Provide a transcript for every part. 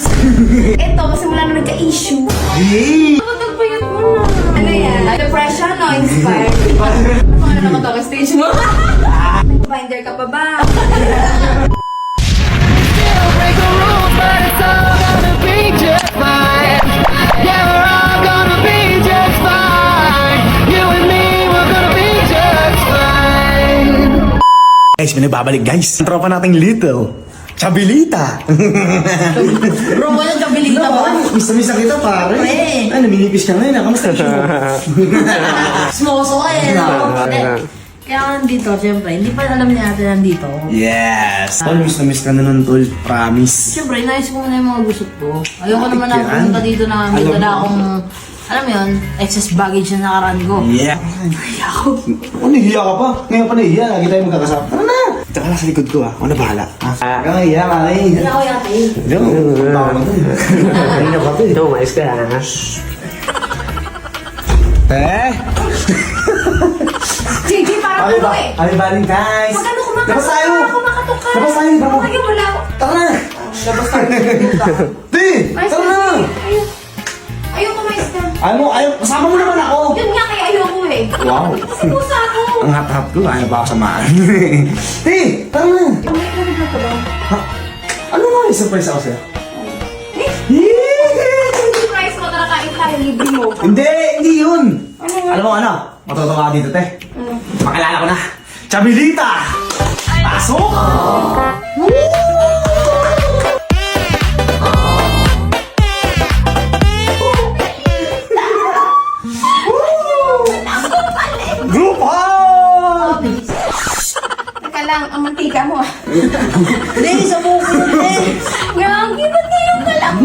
Tapos, eto, masimula na nagka-issue. Hey! Kapatagpayat mo na. Ano yan? Depression, no? Inspired. Paano naman to? Stage mo? Binder ka pa ba? Guys, may nagbabalik guys. Ang tropa nating little. Chabilita. Bro, walang kabilita ba? Na kita pare. Pre. Ay, naminipis ka ngayon. ah. Kamusta ka? Smoso eh, no? Hindi. Kaya ako nandito, syempre, hindi pa alam niya natin nandito. yes. Tol, miss na miss ka na nun, tol. Promise. Siyempre, inayos ko muna yung mga gusto ko. Ayoko naman na Yan. pumunta dito na may Alam dala mo. akong, alam mo yun, excess baggage na nakaraan ko. Yeah. Ano, nahihiya ka pa? Ngayon pa nahihiya. Lagi tayo magkakasama. Tara na. Tsaka lang sa likod ko ah. Ako na bahala. Ah, Huwag kang nahihiya, pare. Hindi ako yate. Hindi ako. Bawa ka dun. Kanina ka pa eh. Ito, mais ka ha. Eh? JJ, parang Happy, ano ba- eh. happy Valentine's! Magano kumakatok Labas tayo! Kumakatok ka. Labas tayo! bro. Ay, wala ako. Tara na! Labas tayo. Di! Mais Tara na, na! Ayaw. Ayaw ko mais na. Ano? Ayaw, kasama mo naman ako! Yun nga kaya ayoko eh. Wow! Kasi pusa ako. Ang hap-hap ko, ayaw ba ako samahan? Di! Tara na! Ha? Ano nga yung surprise ako sa'yo? Yee! surprise mo, tara kain tayo, libre mo. Hindi! Hindi yun! Ano? Alam mo ano? Matutuwa ka dito, te. Ano? Pakilala ko na. Chabilita! Pasok! Mantika mo. Hindi, sa buko yun. Gagi, ba't ngayon ka lang?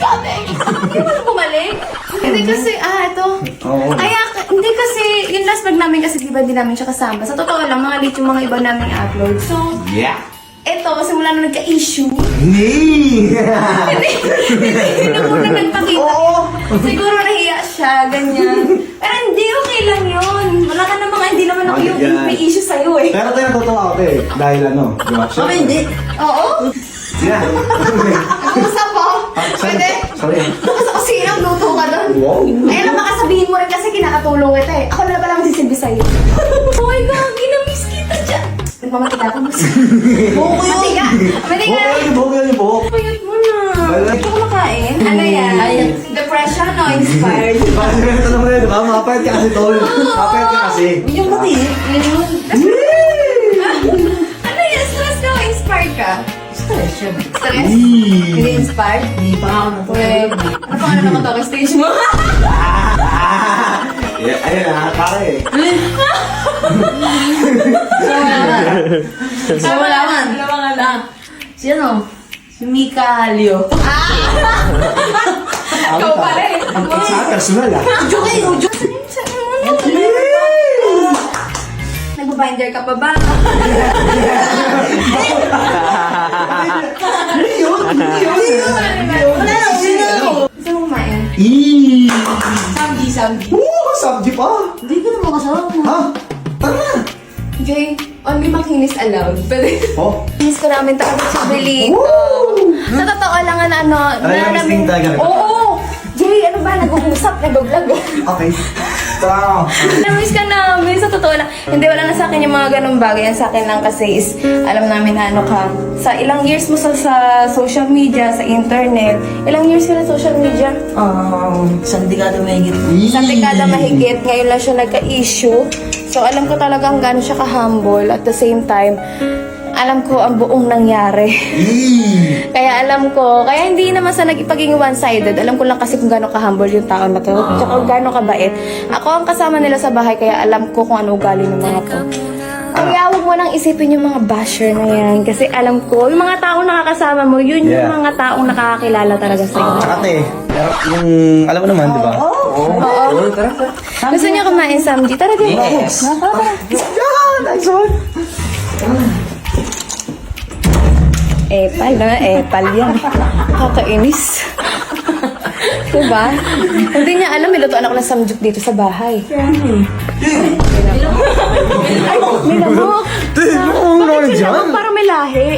Grabe, hindi mo na bumalik. Hindi kasi, ah, ito. Oo. Ay, ah, hindi kasi, yung last vlog namin kasi, di ba, hindi namin siya kasama. Sa totoo lang, mga late yung mga iba naming upload. So, Yeah! ito, simula nung nagka-issue, Hindi! hindi, hindi na muna nagpakita. Oo! Siguro nahiya siya, ganyan. Yan. may issue sa'yo eh. Pero tayo natutuwa ako, te. Dahil ano, di ba? Kami hindi. Oo? Yeah. Kumusta po? sorry. Pwede? Sorry. Sa kusina, luto ka doon. Wow. Ayun lang, baka sabihin mo rin kasi kinakatulong kita eh. Ako na pala ang sisilbi sa'yo. oh my God, ginamiss kita dyan. Nagmamatika ka mo. Buko yun. Matika. Matika. Buhok yun, buhok yun, mo na. Ito kumakain. Ano yan? Depression o inspired? Parang ganito naman yun, di ba? Mapayat ka kasi, tol. Mapayat ka kasi. Yung mati. Yun yun. Ano yan? Stress ka o inspired ka? Stress siya. Stress? Hindi inspired? Hindi pa ako natulog. Ano pa ano naman to? Stage mo? Ayun na, pare. So, wala man. Wala man lang. Si ano? Si Mika Halio. Ikaw pa rin. Ang personal, ah. Joke kayo. Joke. Nag-binder ka pa ba? Hindi yun, hindi yun. Wala na. Sino? Gusto mo kumain? Eee! Samgi, samgi. Woo! Sabji pa! Hindi ko naman kasama mo. Ha? Tara na! Jay, only makinis allowed. Pwede. Oh, Miss ko namin talaga sa Belito. Sa totoo lang ano, Talagang na namin... talaga. Oo! Ba? Nag-uusap, nag-vlog. okay. Tara. Na-miss ka namin, sa totoo lang. Hindi, wala na sa akin yung mga ganong bagay. Ang sa akin lang kasi is, alam namin na ano ka, sa ilang years mo sa, sa social media, sa internet, ilang years ka na social media? Um, isang dekada may higit. Isang dekada mahigit, ngayon lang siya nagka-issue. So, alam ko talagang gaano siya ka-humble. At the same time, alam ko ang buong nangyari. Kaya alam ko, kaya hindi naman sa nagipaging one-sided. Alam ko lang kasi kung gaano ka-humble yung tao na to. Tsaka kung gaano kabait. Ako ang kasama nila sa bahay, kaya alam ko kung ano ugali ng mga to. Kaya huwag mo nang isipin yung mga basher na yan. Kasi alam ko, yung mga taong nakakasama mo, yun Yeah. yung mga taong nakakakilala talaga sa iyo. Tsaka te, pero yung, alam mo naman, di ba? Oo. Gusto niyo kumain, Samji? Tara din. Yes. Yeah, nice one! Epal na, epal yan. Kakainis. diba? Hindi niya alam, nilutuan ako ng samjuk dito sa bahay. May lamok. Te, ano Bakit naman yung dyan? lamok? Parang may lahi.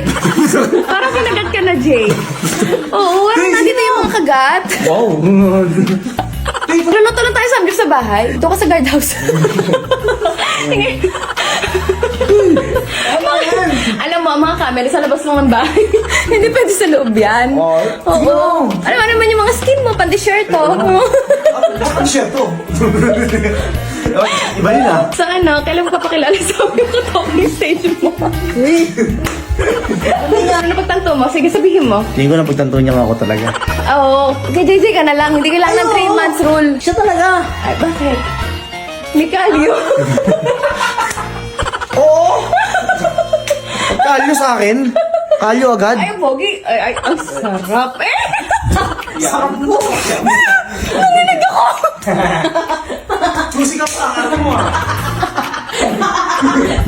Parang kinagat ka na, Jay. Oo, wala nandito yung mga kagat. Wow! Luluto lang tayo samgyup sa bahay. Doon ka sa guardhouse. Mga camera sa labas lang ng bahay. Hindi pwede sa loob yan. Oh, Oo. Ano ano naman yung mga skin mo, panty-shirt oh. Dapat siya to. Iba yun ah. sa ano, kailan mo papakilala sa amin yung talking stage mo? ano pagtanto mo? Sige, sabihin mo. Tingin ko na pagtanto niya ako talaga. Oo, kay JJ ka na lang. Hindi kailangan ng 3 months rule. Siya talaga. Ay, bakit? May kalyo sa akin. Kalyo agad. Ay, pogi. Ay, ay, ang sarap. Eh! Sarap mo. Nalilig ako. Susi ka pa, ano mo. Ah?